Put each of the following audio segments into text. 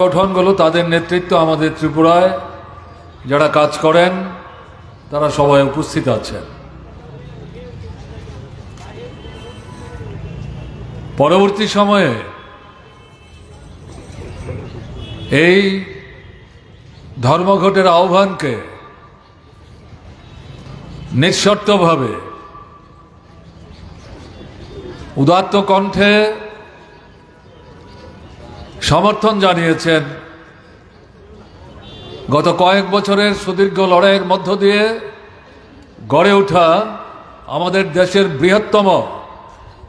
সংগঠনগুলো তাদের নেতৃত্ব আমাদের ত্রিপুরায়, যারা কাজ করেন, তারা সবাই উপস্থিত আছেন। পরবর্তী সময়ে এই ধর্মঘটের আহ্বানকে নিঃশর্তভাবে উদাত্ত কণ্ঠে সমর্থন জানিয়েছেন। গত কয়েক বছরের সুদীর্ঘ লড়াইয়ের মধ্য দিয়ে গড়ে ওঠা আমাদের দেশের বৃহত্তম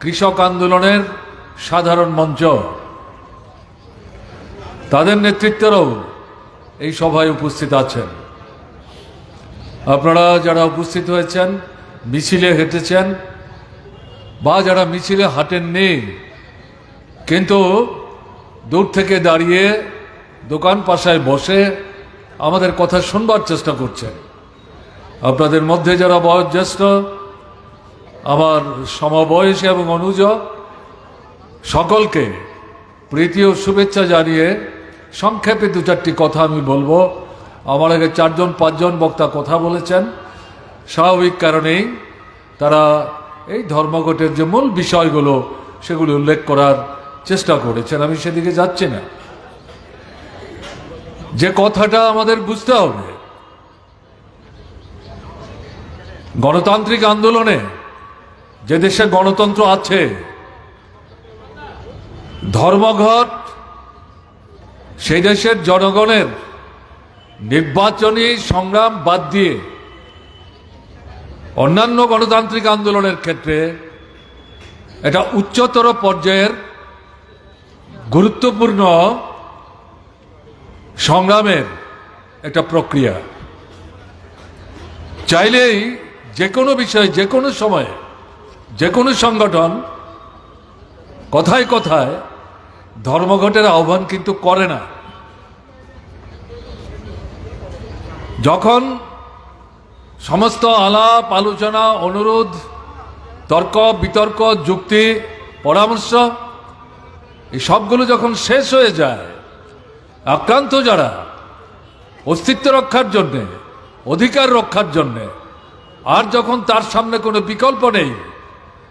কৃষক আন্দোলনের সাধারণ মঞ্চ। তাদের নেতৃত্বেরও এই সভায় উপস্থিত আছেন। আপনারা যারা উপস্থিত হয়েছেন, মিছিলে হেঁটেছেন বা যারা মিছিলে হাঁটেননি, কিন্তু দূর থেকে দাঁড়িয়ে দোকান পাশায় বসে আমাদের কথা শুনবার চেষ্টা করছেন। আপনাদের মধ্যে যারা বয়োজ্যেষ্ঠ, আমার সমবয়সী এবং অনুজ, সকলকে প্রীতি ও শুভেচ্ছা জানিয়ে সংক্ষেপে দু চারটি কথা আমি বলব। আমার আগে চারজন, পাঁচজন বক্তা কথা বলেছেন। স্বাভাবিক কারণেই তারা এই ধর্মঘটের যে মূল বিষয়গুলো, সেগুলো উল্লেখ করার চেষ্টা করেছেন, আমি সেদিকে যাচ্ছি না। যে কথাটা আমাদের বুঝতে হবে, গণতান্ত্রিক আন্দোলনে যে দেশে গণতন্ত্র আছে, ধর্মঘট, সেই দেশের জনগণের নির্বাচনী সংগ্রাম বাদ দিয়ে অন্যান্য গণতান্ত্রিক আন্দোলনের ক্ষেত্রে এটা উচ্চতর পর্যায়ের গুরুত্বপূর্ণ সংগ্রামের একটা প্রক্রিয়া। চাইলেই যে কোনো বিষয়ে যে কোনো সময়ে যে কোনো সংগঠন কথায় কথায় ধর্মঘটের আহ্বান কিন্তু করে না। যখন সমস্ত আলাপ, আলোচনা, অনুরোধ, তর্ক, বিতর্ক, যুক্তি, পরামর্শ এই সবগুলো যখন শেষ হয়ে যায়, আক্রান্ত যারা, অস্তিত্ব রক্ষার জন্যে, অধিকার রক্ষার জন্যে, আর যখন তার সামনে কোনো বিকল্প নেই,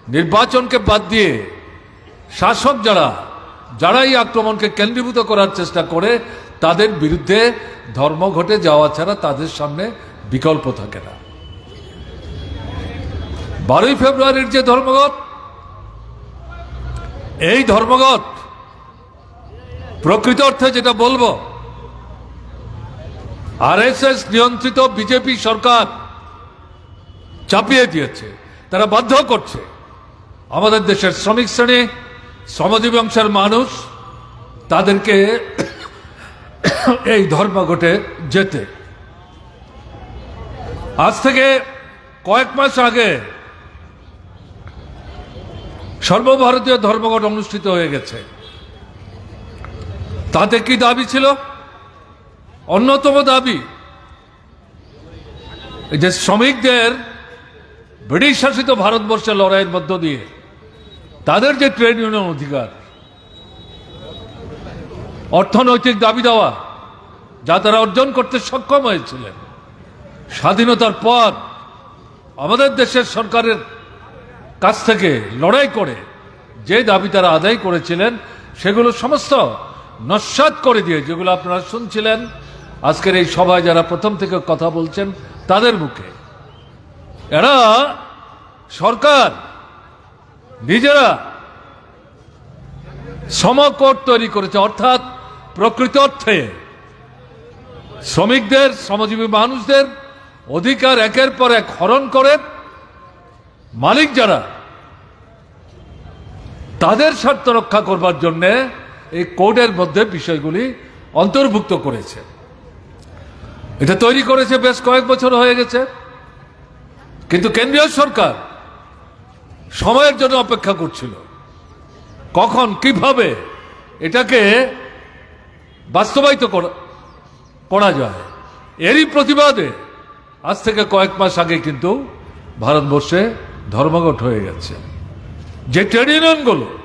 নির্বাচনকে বাদ দিয়ে শাসক যারা, যারাই আক্রমণকে কেন্দ্রীভূত করার চেষ্টা করে, তাদের বিরুদ্ধে ধর্মঘটে যাওয়া ছাড়া তাদের সামনে বিকল্প থাকে না। বারোই ফেব্রুয়ারির যে ধর্মঘট, এই ধর্মঘট প্রকৃত অর্থে যেটা বলব, আরএসএস নিয়ন্ত্রিত বিজেপি সরকার চাপিয়ে দিয়েছে, তারা বাধ্য করছে। আমাদের দেশের শ্রমিক শ্রেণি, শ্রমজীবী অংশের মানুষ, তাদেরকে এই ধর্মঘটে যেতে। আজ থেকে কয়েক মাস আগে সর্বভারতীয় ধর্মঘট অনুষ্ঠিত হয়ে গেছে। তাতে কি দাবি ছিল? অন্যতম দাবি যে শ্রমিকদের ব্রিটিশ শাসিত ভারতবর্ষের লড়াইয়ের মধ্য দিয়ে তাদের যে ট্রেড ইউনিয়ন অধিকার, অর্থনৈতিক দাবি দেওয়া, যা তারা অর্জন করতে সক্ষম হয়েছিলেন। স্বাধীনতার পর আমাদের দেশের সরকারের কাছ থেকে লড়াই করে যে দাবি তারা আদায় করেছিলেন, সেগুলো সমস্ত নস্বাত করে দিয়ে, যেগুলো আপনারা শুনছিলেন, আজকের এই সভায় যারা প্রথম থেকে কথা বলছেন, তাদের মুখে। এরা সরকার, নিজেরা সমকোট তৈরি করেছে, অর্থাৎ প্রকৃত অর্থে শ্রমিকদের, শ্রমজীবী মানুষদের অধিকার একের পর এক হরণ করে, মালিক যারা, তাদের স্বার্থ রক্ষা করবার জন্য এই কোডের মধ্যে বিষয়গুলি অন্তর্ভুক্ত করেছে। এটা তৈরি করেছে বেশ কয়েক বছর হয়ে গেছে। কিন্তু কেন্দ্রীয় সরকার সময়ের জন্য অপেক্ষা করছিল। কখন, কীভাবে, এটাকে বাস্তবায়িত করা- যায়, এরই প্রতিবাদে আজ থেকে কয়েক মাস আগে কিন্তু ভারতবর্ষে ধর্মঘট হয়ে গেছে। যে ট্রেড ইউনিয়নগুলো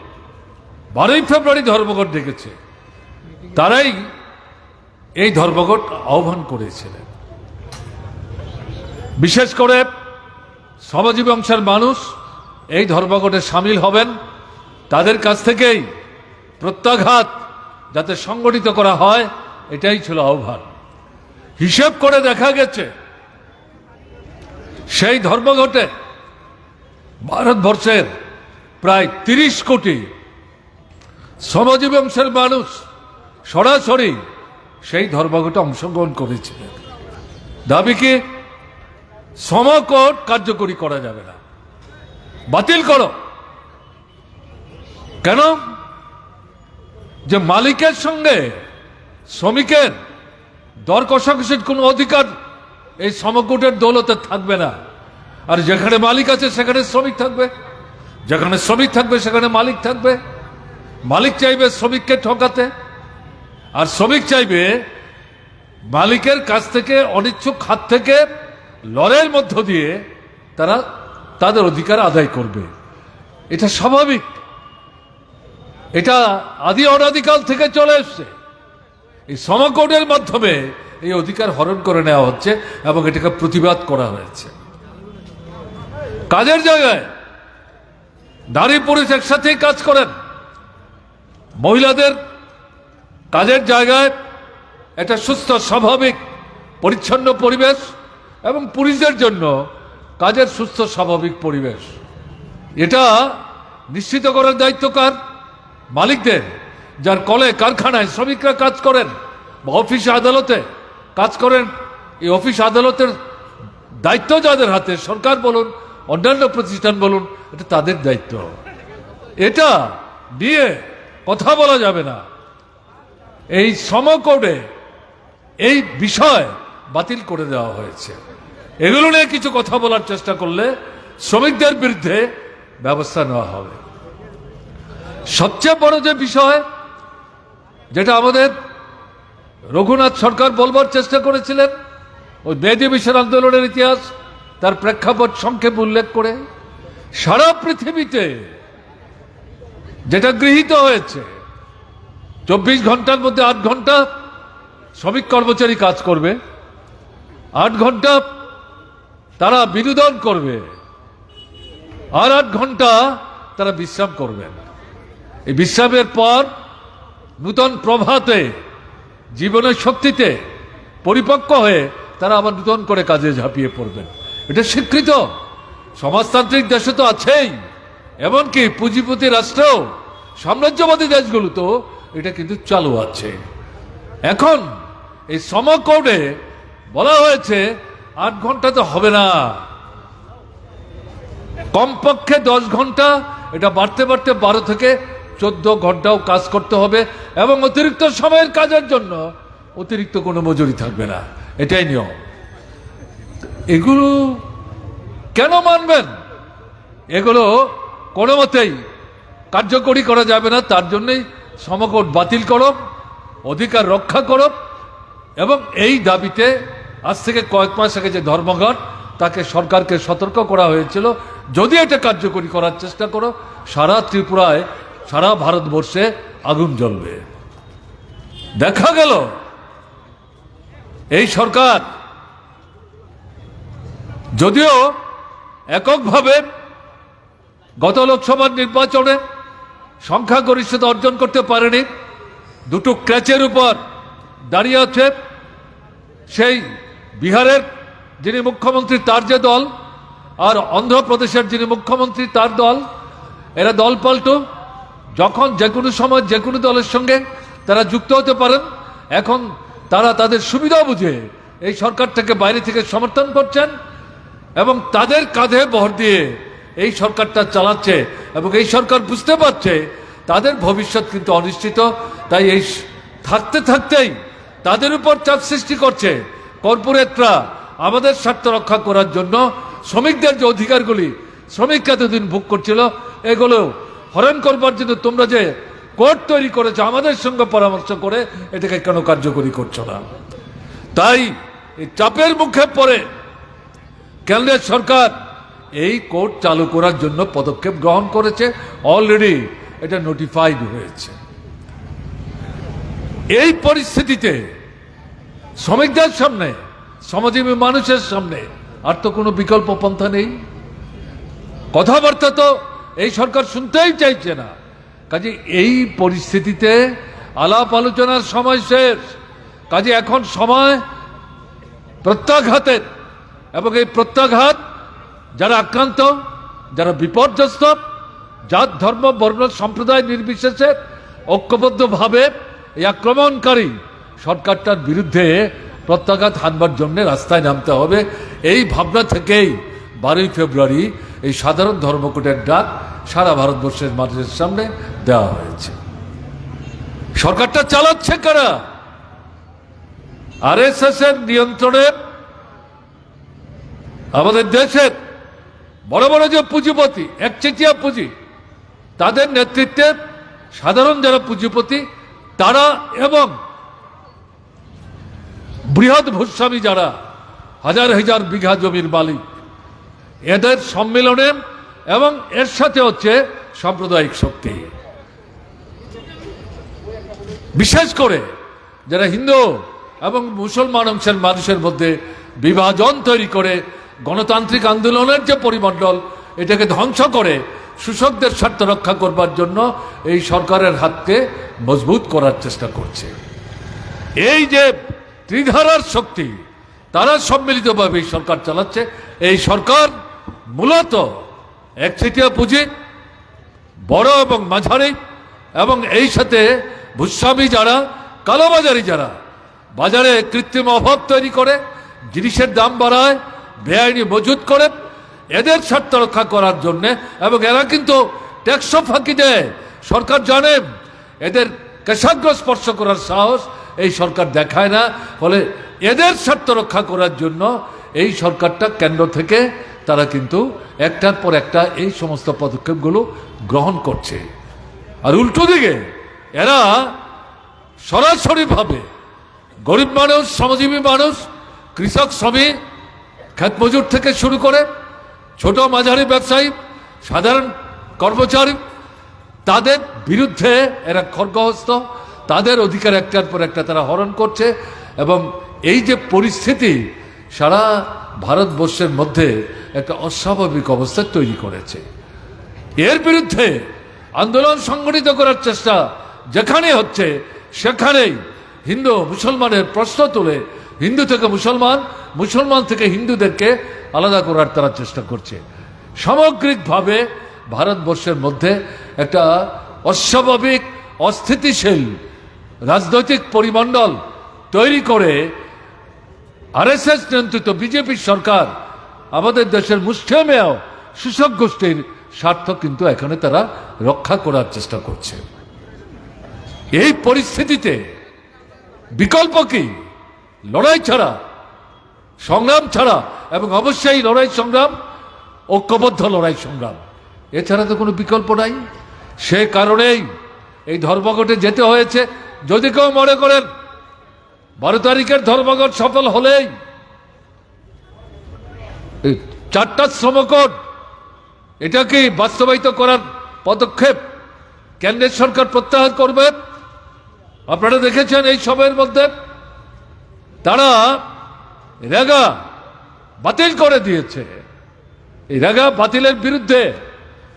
বারোই ফেব্রুয়ারি ধর্মঘট ডেকেছে। তারাই এই ধর্মঘট আহ্বান করেছিলেন। বিশেষ করে শ্রমজীবী অংশের মানুষ এই ধর্মঘটে সামিল হবেন। তাদের কাছ থেকেই প্রত্যাঘাত যাতে সংগঠিত করা হয়, এটাই ছিল আহ্বান। হিসেব করে দেখা গেছে, সেই ধর্মঘটে ভারতবর্ষের প্রায় তিরিশ কোটি শ্রমজীবী অংশের মানুষ সরাসরি সেই ধর্মঘটে অংশগ্রহণ করেছিলেন। দাবি কি? সমকট কার্যকরী করা যাবে না। বাতিল করো। কেন? যে মালিকের সঙ্গে শ্রমিকের দর কষাকষির কোনো অধিকার এই সমকটের দৌলতে থাকবে না। আর যেখানে মালিক আছে, সেখানে শ্রমিক থাকবে। যেখানে শ্রমিক থাকবে, সেখানে মালিক থাকবে। মালিক চাইবে শ্রমিককে ঠকাতে, আর শ্রমিক চাইবে মালিকের কাছ থেকে অনিচ্ছুক হাত থেকে লড়াইয়ের মধ্য দিয়ে তারা তাদের অধিকার আদায় করবে। এটা স্বাভাবিক। এটা আদি অনাদিকাল থেকে চলে এসছে। এই সমকোটের মাধ্যমে এই অধিকার হরণ করে নেওয়া হচ্ছে এবং এটাকে প্রতিবাদ করা হয়েছে। কাজের জায়গায় নারী পুরুষ একসাথেই কাজ করেন। মহিলাদের কাজের জায়গায় একটা সুস্থ, স্বাভাবিক, পরিচ্ছন্ন পরিবেশ এবং পুরুষদের জন্য কাজের সুস্থ, স্বাভাবিক পরিবেশ। এটা নিশ্চিত করার দায়িত্ব কার? মালিকদের, যার কলে কারখানায় শ্রমিকরা কাজ করেন বা অফিস আদালতে কাজ করেন। এই অফিস আদালতের দায়িত্ব যাদের হাতে, সরকার বলুন, অন্যান্য প্রতিষ্ঠান বলুন, এটা তাদের দায়িত্ব। এটা নিয়ে কথা বলা যাবে না। এই সমকোডে এই বিষয় বাতিল করে দেওয়া হয়েছে। এগুলো নিয়ে কিছু কথা বলার চেষ্টা করলে শ্রমিকদের বিরুদ্ধে ব্যবস্থা নেওয়া হবে। সবচেয়ে বড় যে বিষয়, যেটা আমাদের রঘুনাথ সরকার বলবার চেষ্টা করেছিলেন, ওই বেদি মিশন আন্দোলনের ইতিহাস, তার প্রেক্ষাপট সংক্ষেপ উল্লেখ করে, সারা পৃথিবীতে যেটা গৃহীত হয়েছে, চব্বিশ ঘণ্টার মধ্যে আট ঘণ্টা শ্রমিক কর্মচারী কাজ করবে, আট ঘণ্টা তারা বিনোদন করবে, আর আট ঘণ্টা তারা বিশ্রাম করবেন এই বিশ্রামের পর নূতন প্রভাতে, জীবনের শক্তিতে পরিপক্ক হয়ে তারা আবার নূতন করে কাজে ঝাঁপিয়ে পড়বেন। এটা স্বীকৃত। সমাজতান্ত্রিক দেশে তো আছেই। এমনকি পুঁজিপতি রাষ্ট্রেও সাম্রাজ্যবাদী দেশগুলো তো এটা কিন্তু চালু আছে। এখন এই সমকোডে বলা হয়েছে, আট ঘণ্টা তো হবে না। কমপক্ষে দশ ঘণ্টা, এটা বাড়তে বাড়তে বারো থেকে চোদ্দ ঘন্টাও কাজ করতে হবে এবং অতিরিক্ত সময়ের কাজের জন্য অতিরিক্ত কোনো মজুরি থাকবে না। এটাই নিয়ম। এগুলো কেন মানবেন? এগুলো কোনো মতেই কার্যকরী করা যাবে না, তার জন্যই সমকট বাতিল করো, অধিকার রক্ষা করো, এবং এই দাবিতে আজ থেকে কয়েক মাস আগে যে ধর্মঘট, তাকে সরকারকে সতর্ক করা হয়েছিল। যদি এটা কার্যকরী করার চেষ্টা করো, সারা ত্রিপুরায়, সারা ভারতবর্ষে আগুন জ্বলবে। দেখা গেল, এই সরকার যদিও এককভাবে গত লোকসভার নির্বাচনে সংখ্যাগরিষ্ঠতা অর্জন করতে পারেনি। দুটো ক্র্যাচের উপর দাঁড়িয়ে আছে সেই বিহারের যিনি মুখ্যমন্ত্রী, তার যে দল আর অন্ধ্রপ্রদেশের যিনি মুখ্যমন্ত্রী, তার দল, এরা দল পাল্টো। যখন যে কোনো সময় যে কোনো দলের সঙ্গে তারা যুক্ত হতে পারেন। এখন তারা তাদের সুবিধা বুঝে এই সরকার থেকে বাইরে থেকে সমর্থন করছেন এবং তাদের কাঁধে ভর দিয়ে এই সরকারটা চালাচ্ছে এবং এই সরকার বুঝতে পারছে তাদের ভবিষ্যৎ কিন্তু অনিশ্চিত। তাই এই থাকতে থাকতেই তাদের উপর চাপ সৃষ্টি করছে কর্পোরেটরা আমাদের স্বার্থ রক্ষা করার জন্য। শ্রমিকদের যে অধিকারগুলি শ্রমিক এতদিন ভোগ করছিল এগুলো হরণ করবার জন্য তোমরা যে কোর্ট তৈরি করেছ, আমাদের সঙ্গে পরামর্শ করে এটাকে কেন কার্যকরী করছ না? তাই এই চাপের মুখে পড়ে কেন্দ্রের সরকার এই কোর্ট চালু করার জন্য পদক্ষেপ গ্রহণ করেছে। অলরেডি এটা নোটিফাইড হয়েছে। এই পরিস্থিতিতে শ্রমিকদের সামনে সমাজীবী মানুষের সামনে আর তো কোনো বিকল্প পন্থা নেই। কথাবার্তা তো এই সরকার শুনতেই চাইছে না। কাজে এই পরিস্থিতিতে আলাপ আলোচনার সময় শেষ। কাজে এখন সময় প্রত্যাঘাতের এবং এই প্রত্যাঘাত যারা আক্রান্ত, যারা বিপর্যস্ত জাত ধর্ম, বর্ণ, সম্প্রদায় নির্বিশেষে ঐক্যবদ্ধভাবে এই আক্রমণকারী সরকারটার বিরুদ্ধে প্রত্যাঘাত হানবার জন্য রাস্তায় নামতে হবে। এই ভাবনা থেকেই বারোই ফেব্রুয়ারি এই সাধারণ ধর্মকোটের ডাক সারা ভারতবর্ষের মানুষের সামনে দেওয়া হয়েছে। সরকারটা চালাচ্ছে কারা? আরএসএস এর নিয়ন্ত্রণে আমাদের দেশের বড় বড় যে পুঁজিপতি একচেটিয়া পুঁজি, তাদের নেতৃত্বে সাধারণ যারা পুঁজিপতি, তারা এবং বৃহৎ ভূস্বামী যারা, হাজার হাজার বিঘা জমির মালিক, এদের সম্মেলনে এবং এর সাথে হচ্ছে সাম্প্রদায়িক শক্তি। বিশেষ করে যারা হিন্দু এবং মুসলমান অংশের মানুষের মধ্যে বিভাজন তৈরি করে গণতান্ত্রিক আন্দোলনের যে পরিমণ্ডল, এটাকে ধ্বংস করে শোষকদের স্বার্থ রক্ষা করবার জন্য এই সরকারের হাতকে মজবুত করার চেষ্টা করছে। এই যে ত্রিধারার শক্তি, তারা সম্মিলিতভাবে এই সরকার চালাচ্ছে। এই সরকার মূলত একচেটিয়া পুঁজি, বড় এবং মাঝারি, এবং এই সাথে ভূস্বামী যারা, কালোবাজারি যারা, বাজারে কৃত্রিম অভাব তৈরি করে, জিনিসের দাম বাড়ায় বেআইনি মজুত করে এদের স্বার্থ রক্ষা করার জন্যে এবং এরা কিন্তু ট্যাক্সও ফাঁকি দেয়। সরকার জানে, এদের কেশাগ্র স্পর্শ করার সাহস এই সরকার দেখায় না। ফলে এদের স্বার্থ রক্ষা করার জন্য এই সরকারটা কেন্দ্র থেকে তারা কিন্তু একটার পর একটা এই সমস্ত পদক্ষেপগুলো গ্রহণ করছে। আর উল্টো দিকে, এরা সরাসরিভাবে গরিব মানুষ, শ্রমজীবী মানুষ, কৃষক, শ্রমিক ক্ষেত মজুর থেকে শুরু করে ছোট মাঝারি ব্যবসায়ী, সাধারণ কর্মচারী, তাদের বিরুদ্ধে এরা খর্গহস্ত তাদের অধিকার একটার পর একটা তারা হরণ করছে এবং এই যে পরিস্থিতি সারা ভারতবর্ষের মধ্যে একটা অস্বাভাবিক অবস্থা তৈরি করেছে। এর বিরুদ্ধে আন্দোলন সংগঠিত করার চেষ্টা যেখানে হচ্ছে, সেখানেই হিন্দু মুসলমানের প্রশ্ন তুলে, হিন্দু থেকে মুসলমান মুসলমান থেকে হিন্দুদেরকে আলাদা করার তারা চেষ্টা করছে। সামগ্রিকভাবে ভারতবর্ষের মধ্যে একটা অস্বাভাবিক, অস্থিতিশীল রাজনৈতিক পরিমণ্ডল তৈরি করে আরএসএস নিয়ন্ত্রিত বিজেপি সরকার আমাদের দেশের মুষ্টিমেয় কৃষক গোষ্ঠীর স্বার্থ কিন্তু এখানে তারা রক্ষা করার চেষ্টা করছে। এই পরিস্থিতিতে বিকল্প কি? লড়াই ছাড়া সংগ্রাম ছাড়া, এবং অবশ্যই লড়াই সংগ্রাম, ঐক্যবদ্ধ লড়াই সংগ্রাম। এছাড়া তো কোনো বিকল্প নাই। সে কারণেই এই ধর্মঘটে যেতে হয়েছে। যদি কেউ মনে করেন, বারো তারিখের ধর্মঘট সফল হলেই চারটা শ্রমকোট এটাকে বাস্তবায়িত করার পদক্ষেপ কেন্দ্রের সরকার প্রত্যাহার করবে। আপনারা দেখেছেন এই সময়ের মধ্যে তারা রেগা বাতিল করে দিয়েছে। এই রাগা বাতিলের বিরুদ্ধে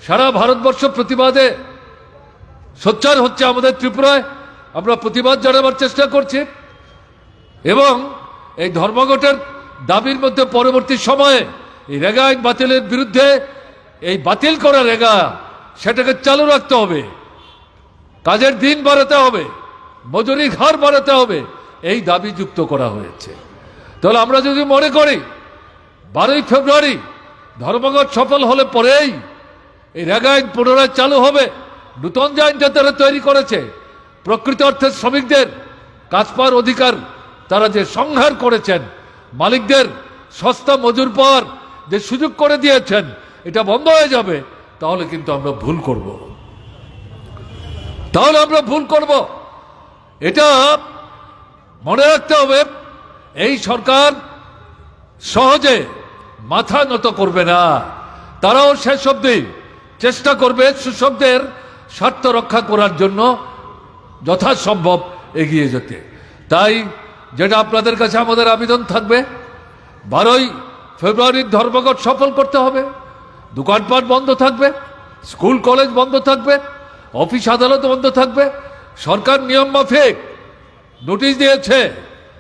সারা ভারতবর্ষ প্রতিবাদে সোচ্চার হচ্ছে আমাদের ত্রিপুরায়। আমরা প্রতিবাদ জানাবার চেষ্টা করছি এবং এই ধর্মঘটের দাবির মধ্যে পরবর্তী সময়ে এই রেগা আইন বাতিলের বিরুদ্ধে এই বাতিল করা রেগা সেটাকে চালু রাখতে হবে। কাজের দিন বাড়াতে হবে, মজুরি ঘর বাড়াতে হবে, এই দাবি যুক্ত করা হয়েছে। তাহলে আমরা যদি মনে করি, বারোই ফেব্রুয়ারি ধর্মঘট সফল হলে পরেই এই রেগা আইন পুনরায় চালু হবে, নূতন যে আইনটা তারা তৈরি করেছে, প্রকৃত অর্থে শ্রমিকদের কাজ পাওয়ার অধিকার তারা যে সংহার করেছেন, মালিকদের সস্তা মজুর পাওয়ার যে সুযোগ করে দিয়েছেন, এটা বন্ধ হয়ে যাবে, তাহলে কিন্তু আমরা ভুল করব। তাহলে আমরা ভুল করব। এটা মনে রাখতে হবে এই সরকার সহজে মাথা নত করবে না। তারাও শেষ অব্দি চেষ্টা করবে সুশব্দের স্বার্থ রক্ষা করার জন্য যথাসম্ভব এগিয়ে যেতে। তাই যেটা আপনাদের কাছে আমাদের আবেদন থাকবে, বারোই ফেব্রুয়ারির ধর্মঘট সফল করতে হবে। দোকানপাট বন্ধ থাকবে, স্কুল, কলেজ বন্ধ থাকবে, অফিস আদালত বন্ধ থাকবে, সরকার নিয়ম মাফিক নোটিশ দিয়েছে।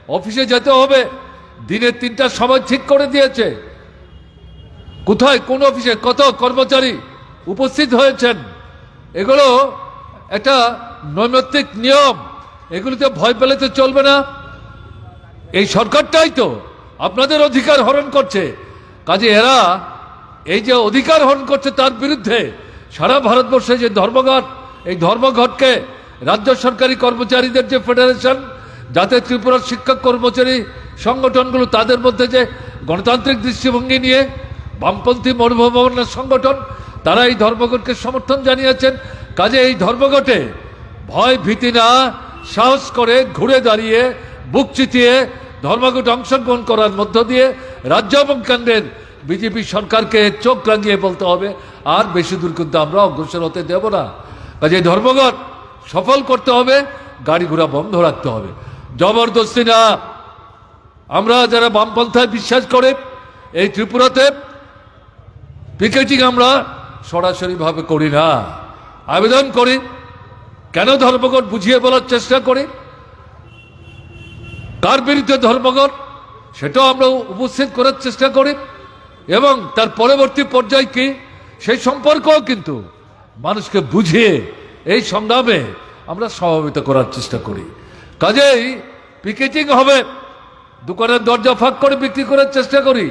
অফিসে যেতে হবে। দিনের তিনটার সময় ঠিক করে দিয়েছে। কোথায়? কোন অফিসে? কত কর্মচারী উপস্থিত হয়েছেন? এগুলো একটা নৈমিত্তিক নিয়ম। এগুলিতে ভয় পেলে তো চলবে না। এই সরকারটাই তো আপনাদের অধিকার হরণ করছে। কাজে এরা এই যে অধিকার হরণ করছে তার বিরুদ্ধে সারা ভারতবর্ষে যে ধর্মঘট, এই ধর্মঘটকে রাজ্য সরকারি কর্মচারীদের যে ফেডারেশন যাতে ত্রিপুরার শিক্ষক কর্মচারী সংগঠনগুলো তাদের মধ্যে যে গণতান্ত্রিক দৃষ্টিভঙ্গি নিয়ে বামপন্থী মনোভাবনার সংগঠন, তারা এই ধর্মঘটকে সমর্থন জানিয়েছেন। কাজে এই ধর্মঘটে ভয়, ভীতি না, সাহস করে ঘুরে দাঁড়িয়ে, বুক চিতিয়ে ধর্মঘটে অংশগ্রহণ করার মধ্য দিয়ে রাজ্য এবং কেন্দ্রের বিজেপি সরকারকে চোখ রাঙিয়ে বলতে হবে। আর বেশি দূর কিন্তু আমরা অগ্রসর হতে দেব না। কাজে ধর্মঘট সফল করতে হবে, গাড়ি ঘোড়া বন্ধ রাখতে হবে। জবরদস্তি না। আমরা যারা বামপন্থায় বিশ্বাস করে এই ত্রিপুরাতে, পিকেটিং আমরা সরাসরিভাবে করি না। আবেদন করি, কেন ধর্মঘট বুঝিয়ে বলার চেষ্টা করি? কার বিরুদ্ধে ধর্মঘট, সেটাও আমরা উপস্থিত করার চেষ্টা করি। এবং তার পরবর্তী পর্যায় কি, সেই সম্পর্কও কিন্তু মানুষকে বুঝিয়ে এই সংগ্রামে আমরা সমাবেত করার চেষ্টা করি। কাজেই পিকেটিং হবে। দোকানের দরজা ফাঁক করে বিক্রি করার চেষ্টা করি।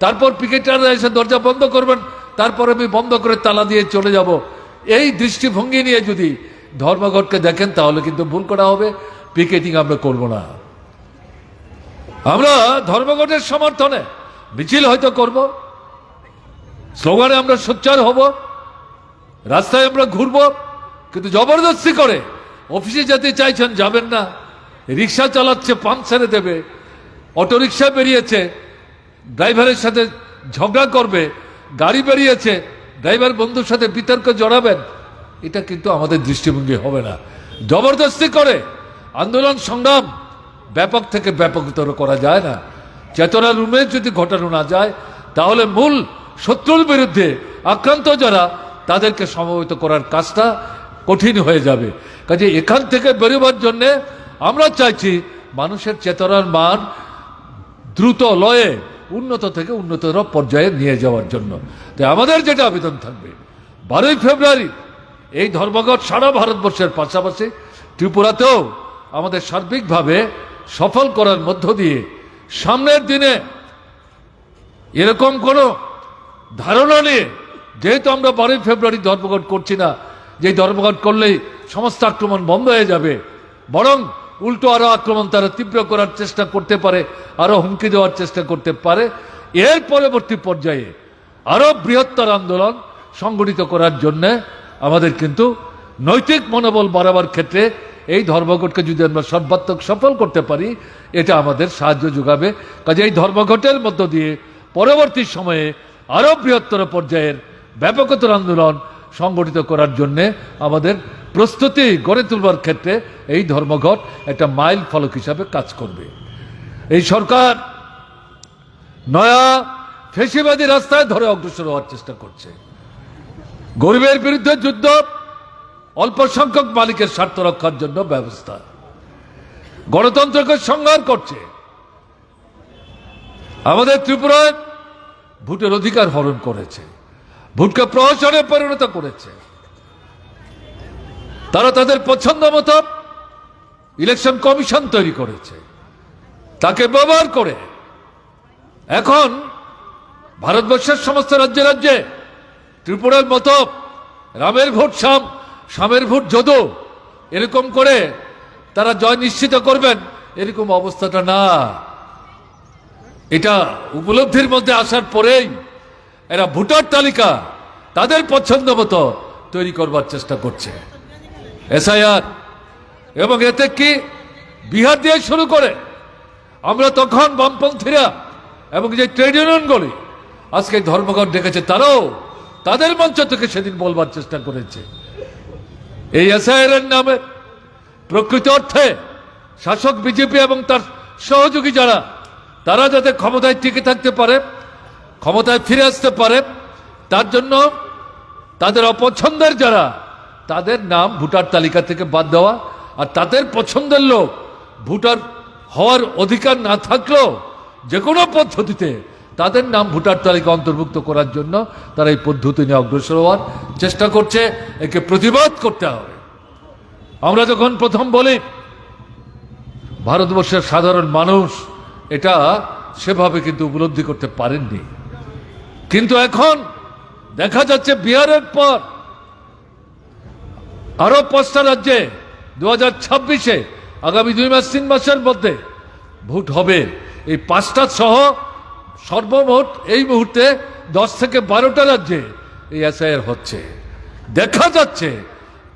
তারপর পিকেটাররা এসে দরজা বন্ধ করবেন, তারপর আমি বন্ধ করে তালা দিয়ে চলে যাব। এই দৃষ্টিভঙ্গি নিয়ে যদি ধর্মঘটকে দেখেন, তাহলে কিন্তু ভুল করা হবে। পিকেটিং আমরা করব না। আমরা ধর্মঘটের সমর্থনে মিছিল হয়তো করব। স্লোগানে আমরা সোচ্চার হব। রাস্তায় আমরা ঘুরব, কিন্তু জবরদস্তি করে অফিসে যেতে চাইছেন, যাবেন না। রিক্সা চালাচ্ছে পান ছেড়ে দেবে। অটো রিক্সা বেরিয়েছে, ড্রাইভারের সাথে ঝগড়া করবে, গাড়ি বেরিয়েছে, ড্রাইভার বন্ধুর সাথে বিতর্ক জড়াবেন। এটা কিন্তু আমাদের দৃষ্টিভঙ্গি হবে না। জবরদস্তি করে আন্দোলন সংগ্রাম ব্যাপক থেকে ব্যাপকতর করা যায় না। চেতনা রুমে যদি ঘটানো না যায়, তাহলে মূল শত্রুর বিরুদ্ধে আক্রান্ত যারা, তাদেরকে সমবেত করার কাজটা কঠিন হয়ে যাবে। কাজে এখান থেকে বেরোবার জন্যে আমরা চাইছি মানুষের চেতনার মান দ্রুত লয়ে উন্নত থেকে উন্নতর পর্যায়ে নিয়ে যাওয়ার জন্য। তাই আমাদের যেটা আবেদন থাকবে, বারোই ফেব্রুয়ারি এই ধর্মঘট সারা ভারতবর্ষের পাশাপাশি ত্রিপুরাতেও আমাদের সার্বিকভাবে সফল করার মধ্য দিয়ে সামনের দিনে এরকম কোনো ধারণা নিয়ে, যেহেতু আমরা বারোই ফেব্রুয়ারি ধর্মঘট করছি না যে ধর্মঘট করলেই সমস্ত আক্রমণ বন্ধ হয়ে যাবে, বরং উল্টো আরও আক্রমণ তারা তীব্র করার চেষ্টা করতে পারে, আরও হুমকি দেওয়ার চেষ্টা করতে পারে, এর পরবর্তী পর্যায়ে আরও বৃহত্তর আন্দোলন সংগঠিত করার জন্য আমাদের কিন্তু নৈতিক মনোবল বাড়াবার ক্ষেত্রে এই ধর্মঘটকে যদি আমরা সর্বাত্মক সফল করতে পারি, এটা আমাদের সাহায্য যোগাবে। কাজে এই ধর্মঘটের মধ্য দিয়ে পরবর্তী সময়ে আরও বৃহত্তর পর্যায়ের ব্যাপকতর আন্দোলন সংগঠিত করার জন্য আমাদের প্রস্তুতি গড়ে তুলবার ক্ষেত্রে এই ধর্মঘট একটা মাইল ফলক হিসাবে কাজ করবে। এই সরকার নয়া ফেসিবাদী রাস্তায় ধরে অগ্রসর হওয়ার চেষ্টা করছে। গরিবের বিরুদ্ধে যুদ্ধ অল্প সংখ্যক মালিকের স্বার্থ রক্ষার জন্য ব্যবস্থা। গণতন্ত্রকে সংহার করছে। আমাদের ত্রিপুরায় ভোটের অধিকার হরণ করেছে। ভোটকে প্রহসনে পরিণত করেছে। তারা তাদের পছন্দ মতো ইলেকশন কমিশন তৈরি করেছে। তাকে ব্যবহার করে এখন ভারতবর্ষের সমস্ত রাজ্যে রাজ্যে ত্রিপুরার মতো রামের ভোট শাম শামের ভোট যদু এরকম করে তারা জয় নিশ্চিত করবেন, এরকম অবস্থাটা না। এটা উপলব্ধির মধ্যে আসার পরেই এরা ভোটার তালিকা। তাদের পছন্দ মতো তৈরি করবার চেষ্টা করছে। এসআইআর এবং এতে কি বিহার দিয়ে শুরু করে। আমরা তখন বামপন্থীরা এবং যে ট্রেড ইউনিয়নগুলি আজকে ধর্মঘট ডেকেছে, তারাও তাদের মঞ্চ থেকে সেদিন বলবার চেষ্টা করেছে। এই এসআইআর এর নামে প্রকৃত অর্থে শাসক বিজেপি এবং তার সহযোগী যারা, তারা যাতে ক্ষমতায় টিকে থাকতে পারে ক্ষমতায় ফিরে আসতে পারে, তার জন্য তাদের অপছন্দের যারা, তাদের নাম ভোটার তালিকা থেকে বাদ দেওয়া, আর তাদের পছন্দের লোক ভোটার হওয়ার অধিকার না থাকলেও যে কোনো পদ্ধতিতে তাদের নাম ভোটার তালিকা অন্তর্ভুক্ত করার জন্য তারা এই পদ্ধতি নিয়ে অগ্রসর হওয়ার চেষ্টা করছে। একে প্রতিবাদ করতে হবে। আমরা যখন প্রথম বলি, ভারতবর্ষের সাধারণ মানুষ এটা সেভাবে কিন্তু উপলব্ধি করতে পারেননি। কিন্তু এখন দেখা যাচ্ছে বিহারের পর আরও পাঁচটা রাজ্যে দু হাজার ছাব্বিশে আগামী দুই মাস, তিন মাসের মধ্যে ভোট হবে। এই পাঁচটা সহ সর্বমোট এই মুহূর্তে দশ থেকে বারোটা রাজ্যে এই এসআইআর হচ্ছে। দেখা যাচ্ছে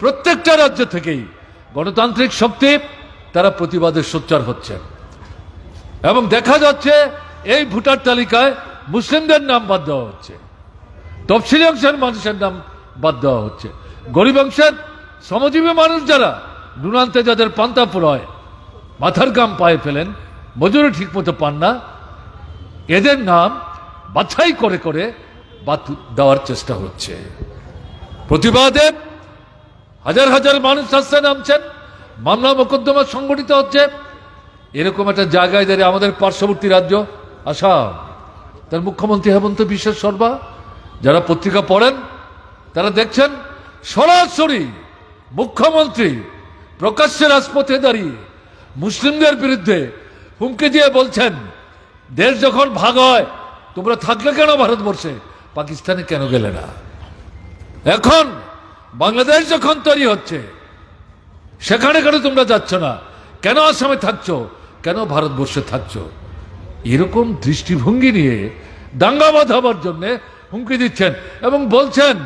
প্রত্যেকটা রাজ্য থেকেই গণতান্ত্রিক শক্তি তারা প্রতিবাদের সোচ্চার হচ্ছে এবং দেখা যাচ্ছে এই ভোটার তালিকায় মুসলিমদের নাম বাদ দেওয়া হচ্ছে। তফসিলি অংশের মানুষের নাম বাদ দেওয়া হচ্ছে। গরিব অংশের শ্রমজীবী মানুষ যারা নুনান্তে যাদের পান্তা হয় মাথার গাম পায়ে ফেলেন, মজুরি ঠিক মতো পান না, এদের নাম বাছাই করে করে বাদ দেওয়ার চেষ্টা হচ্ছে। প্রতিবাদে হাজার হাজার মানুষ রাস্তায় নামছেন, মামলা মোকদ্দমা সংগঠিত হচ্ছে। এরকম একটা জায়গায় দাঁড়িয়ে আমাদের পার্শ্ববর্তী রাজ্য আসাম। তার মুখ্যমন্ত্রী হেমন্ত বিশ্ব শর্মা, যারা পত্রিকা পড়েন, তারা দেখছেন, সরাসরি মুখ্যমন্ত্রী প্রকাশ্যে রাজপথে দাঁড়িয়ে মুসলিমদের বিরুদ্ধে হুমকি দিয়ে বলছেন, দেশ যখন ভাগ হয়, তোমরা থাকলে কেন ভারতবর্ষে? পাকিস্তানে কেন গেলে না? এখন বাংলাদেশ যখন তৈরি হচ্ছে, সেখানে কেন তোমরা যাচ্ছ না? কেন আসামে থাকছো? কেন ভারতবর্ষে থাকছো? এরকম দৃষ্টিভঙ্গি নিয়ে দাঙ্গা বাঁধাবার জন্য হুমকি দিচ্ছেন এবং বলছেন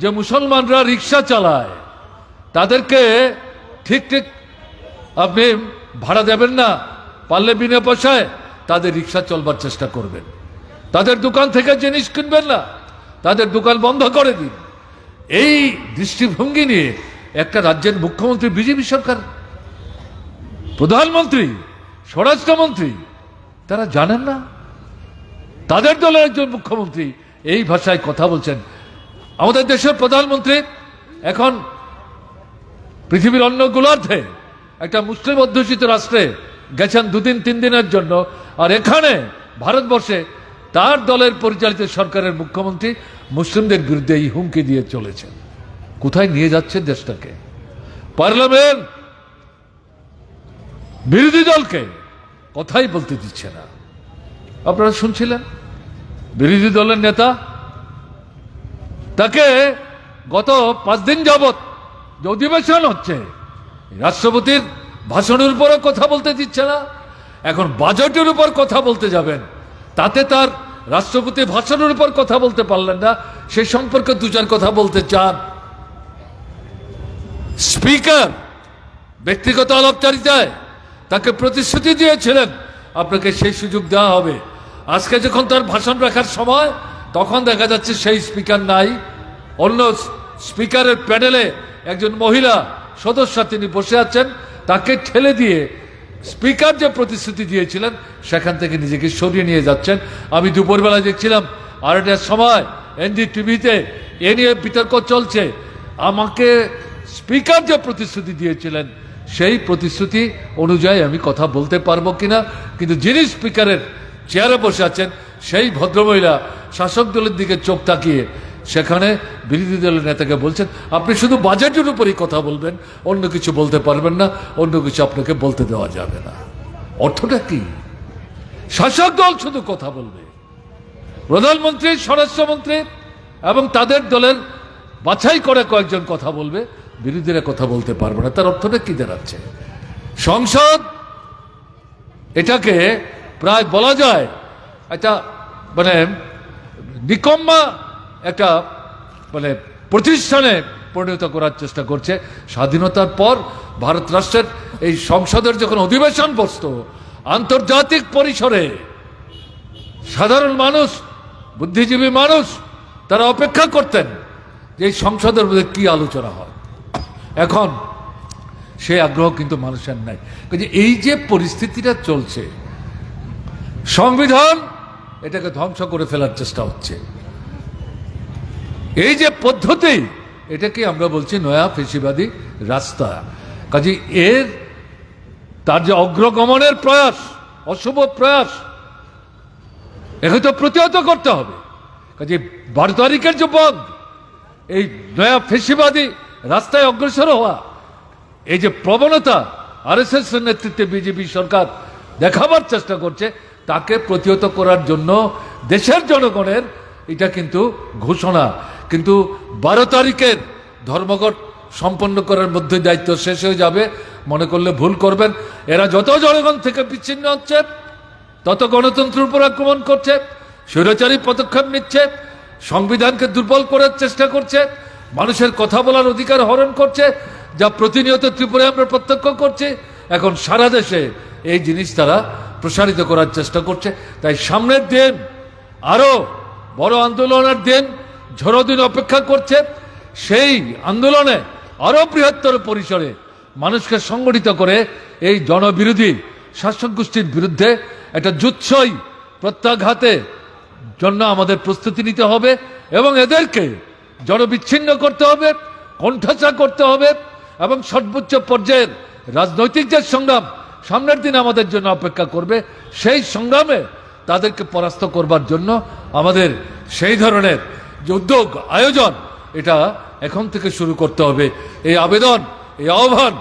যে মুসলমানরা রিক্সা চালায়। তাদেরকে ঠিক ঠিক আপনি ভাড়া দেবেন না, পারলে বিনা পয়সায় তাদের রিক্সা চলবার চেষ্টা করবেন। তাদের দোকান থেকে জিনিস কিনবেন না, তাদের দোকান বন্ধ করে দিন। এই দৃষ্টিভঙ্গি নিয়ে একটা রাজ্যের মুখ্যমন্ত্রী, বিজেপি সরকার, প্রধানমন্ত্রী, স্বরাষ্ট্রমন্ত্রী তারা জানেন না। তাদের দলের একজন মুখ্যমন্ত্রী এই ভাষায় কথা বলছেন। আমাদের দেশের প্রধানমন্ত্রী এখন পৃথিবীর অন্য গোলার্ধে একটা মুসলিম অধ্যুষিত রাষ্ট্রে গেছেন দুদিন, তিন দিনের জন্য। আর এখানে ভারতবর্ষে তার দলের পরিচালিত সরকারের মুখ্যমন্ত্রী মুসলিমদের বিরুদ্ধে এই হুমকি দিয়ে চলেছেন। কোথায় নিয়ে যাচ্ছে দেশটাকে? পার্লামেন্ট বিরোধী দলকে কথাই বলতে দিচ্ছে না। আপনারা শুনছিলেন? বিরোধী দলের নেতা তাকে গত পাঁচ দিন যাবৎ যে অধিবেশন হচ্ছে, রাষ্ট্রপতির ভাষণের উপরও কথা বলতে দিচ্ছে না, এখন বাজেটের উপর কথা বলতে যাবেন, তাতে তার রাষ্ট্রপতি ভাষণের উপর কথা বলতে পারলেন না, সে সম্পর্কে দু চার কথা বলতে চান। স্পিকার ব্যক্তিগত আলাপচারিতায় তাকে প্রতিশ্রুতি দিয়েছিলেন, আপনাকে সেই সুযোগ দেওয়া হবে। আজকে যখন তার ভাষণ রাখার সময়, তখন দেখা যাচ্ছে সেই স্পিকার নাই। অন্য স্পিকারের প্যানেলে একজন মহিলা সদস্য তিনি বসে আছেন, তাকে ঠেলে দিয়ে স্পিকার যে প্রতিশ্রুতি দিয়েছিলেন, সেখান থেকে নিজেকে সরিয়ে নিয়ে যাচ্ছেন। আমি দুপুরবেলা দেখছিলাম, আড়াইটার সময় এনডি টিভিতে এ নিয়ে বিতর্ক চলছে। আমাকে স্পিকার যে প্রতিশ্রুতি দিয়েছিলেন সেই প্রতিশ্রুতি অনুযায়ী আমি কথা বলতে পারব কিনা, কিন্তু যিনি স্পিকারের চেয়ারে বসে আছেন, সেই ভদ্রমহিলা শাসক দলের দিকে চোখ তাকিয়ে সেখানে বিরোধী দলের নেতাকে বলছেন, আপনি শুধু বাজেটের উপরই কথা বলবেন, অন্য কিছু বলতে পারবেন না, অন্য কিছু আপনাকে বলতে দেওয়া যাবে না। অর্থটা কি? শাসক দল শুধু কথা বলবে। প্রধানমন্ত্রী, স্বরাষ্ট্রমন্ত্রী এবং তাদের দলের বাছাই করে কয়েকজন কথা বলবে বিরোধীরা কথা বলতে পারবে না। তার অর্থটা কি দাঁড়াচ্ছে সংসদ, এটাকে প্রায় বলা যায় একটা মানে নিকম্মা একটা মানে প্রতিষ্ঠানে পরিণত করার চেষ্টা করছে। স্বাধীনতার পর ভারত রাষ্ট্রের এই সংসদের যখন অধিবেশন বসত, আন্তর্জাতিক পরিসরে সাধারণ মানুষ, বুদ্ধিজীবী মানুষ, তারা অপেক্ষা করতেন যে এই সংসদের মধ্যে কি আলোচনা হয়। এখন সে আগ্রহ কিন্তু মানুষের নাই। কাজে এই যে পরিস্থিতিটা চলছে, সংবিধান এটাকে ধ্বংস করে ফেলার চেষ্টা হচ্ছে। এই যে পদ্ধতি, এটাকে আমরা বলছি নয়া ফেসিবাদী রাস্তা। কাজে এর, তার যে অগ্রগমনের প্রয়াস, অশুভ প্রয়াস, একে তো প্রতিহত করতে হবে। কাজে বারো তারিখের যে বন্ধ, এই নয়া ফেসিবাদী রাস্তায় অগ্রসর হওয়া। এই যে প্রবণতা আরএসএস এর নেতৃত্বে বিজেপি সরকার দেখাবার চেষ্টা করছে, তাকে প্রতিহত করার জন্য দেশের জনগণের এটা কিন্তু ঘোষণা। কিন্তু বারো তারিখের ধর্মঘট সম্পন্ন করার মধ্যে দায়িত্ব শেষ হয়ে যাবে, মনে করলে ভুল করবেন। এরা যত জনগণ থেকে বিচ্ছিন্ন হচ্ছে, তত গণতন্ত্রের উপর আক্রমণ করছে, স্বৈরাচারী পদক্ষেপ নিচ্ছে, সংবিধানকে দুর্বল করার চেষ্টা করছে মানুষের কথা বলার অধিকার হরণ করছে, যা প্রতিনিয়ত ত্রিপুরায় আমরা প্রত্যক্ষ করছি। এখন সারা দেশে এই জিনিস তারা প্রসারিত করার চেষ্টা করছে। তাই সামনের দিন আরও বড় আন্দোলনের দিন, ঝড়ো দিন অপেক্ষা করছে। সেই আন্দোলনে আরও বৃহত্তর পরিসরে মানুষকে সংগঠিত করে এই জনবিরোধী শাসক গোষ্ঠীর বিরুদ্ধে একটা যুৎসই প্রত্যাঘাতে জন্য আমাদের প্রস্তুতি নিতে হবে এবং এদেরকে জনবিচ্ছিন্ন করতে হবে কণ্ঠাসা করতে হবে, এবং সর্বোচ্চ পর্যায়ের রাজনৈতিক যে সংগ্রাম সামনের দিন আমাদের জন্য অপেক্ষা করবে, সেই সংগ্রামে তাদেরকে পরাস্ত করবার জন্য আমাদের সেই ধরনের যে উদ্যোগ, আয়োজন, এটা এখন থেকে শুরু করতে হবে। এই আবেদন, এই আহ্বান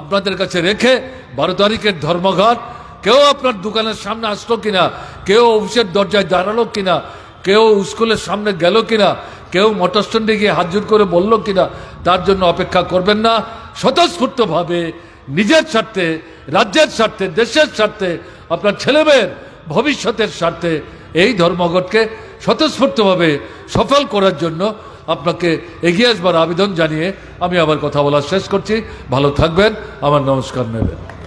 আপনাদের কাছে রেখে বারো তারিখের ধর্মঘট, কেউ আপনার দোকানের সামনে আসলো কিনা, কেউ অফিসের দরজায় দাঁড়াল কিনা কেউ স্কুলের সামনে গেল কিনা, কেউ মোটর স্ট্যান্ডে গিয়ে হাজির করে বলল কিনা, তার জন্য অপেক্ষা করবেন না। স্বতঃস্ফূর্তভাবে নিজের স্বার্থে, রাজ্যের স্বার্থে, দেশের স্বার্থে, আপনার ছেলেমেয়ের ভবিষ্যতের স্বার্থে এই ধর্মঘটকে স্বতঃস্ফূর্তভাবে সফল করার জন্য আপনাকে এগিয়ে আসবার আবেদন জানিয়ে আমি আবার কথা বলা শেষ করছি। ভালো থাকবেন। আমার নমস্কার নেবেন।